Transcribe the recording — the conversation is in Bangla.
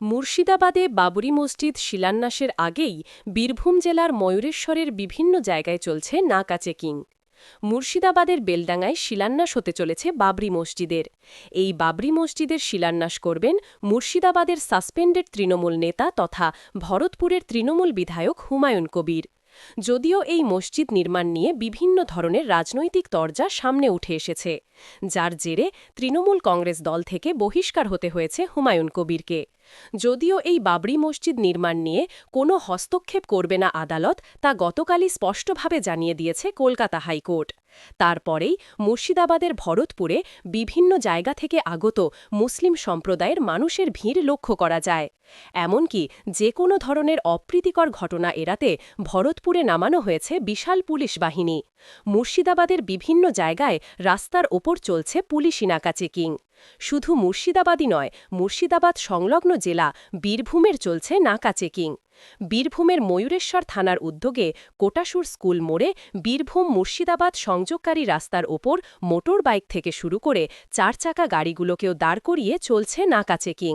মুর্শিদাবাদে বাবরি মসজিদ শিলান্যাসের আগেই বীরভূম জেলার ময়ূরেশ্বরের বিভিন্ন জায়গায় চলছে নাকা চেকিং। মুর্শিদাবাদের বেলডাঙ্গায় শিলান্যাস হতে চলেছে বাবরি মসজিদের। এই বাবরি মসজিদের শিলান্যাস করবেন মুর্শিদাবাদের সাসপেন্ডেড তৃণমূল নেতা তথা ভরতপুরের তৃণমূল বিধায়ক হুমায়ুন কবির। যদিও এই মসজিদ নির্মাণ নিয়ে বিভিন্ন ধরনের রাজনৈতিক তরজা সামনে উঠে এসেছে। যার জেরে তৃণমূল কংগ্রেস দল থেকে বহিষ্কার হতে হয়েছে হুমায়ুন কবিরকে। যদিও এই বাবরি মসজিদ নির্মাণ নিয়ে কোনো হস্তক্ষেপ করবে না আদালত, তা গতকালই স্পষ্টভাবে জানিয়ে দিয়েছে কলকাতা হাইকোর্ট। তারপরেই মুর্শিদাবাদের ভরতপুরে বিভিন্ন জায়গা থেকে আগত মুসলিম সম্প্রদায়ের মানুষের ভিড় লক্ষ্য করা যায়। এমনকি যে কোনো ধরনের অপ্রীতিকর ঘটনা এড়াতে ভরতপুরে নামানো হয়েছে বিশাল পুলিশ বাহিনী। মুর্শিদাবাদের বিভিন্ন জায়গায় রাস্তার ওপর চলছে পুলিশি নাকা চেকিং শুধু মুর্শিদাবাদই নয়, মুর্শিদাবাদ সংলগ্ন জেলা বীরভূমের চলছে নাকা চেকিং। বীরভূমের ময়ূরেশ্বর থানার উদ্যোগে কোটাসুর স্কুল মোড়ে বীরভূম মুর্শিদাবাদ সংযোগকারী রাস্তার ওপর মোটর বাইক থেকে শুরু করে চার চাকা গাড়িগুলোকেও দাঁড় করিয়ে চলছে নাকা চেকিং।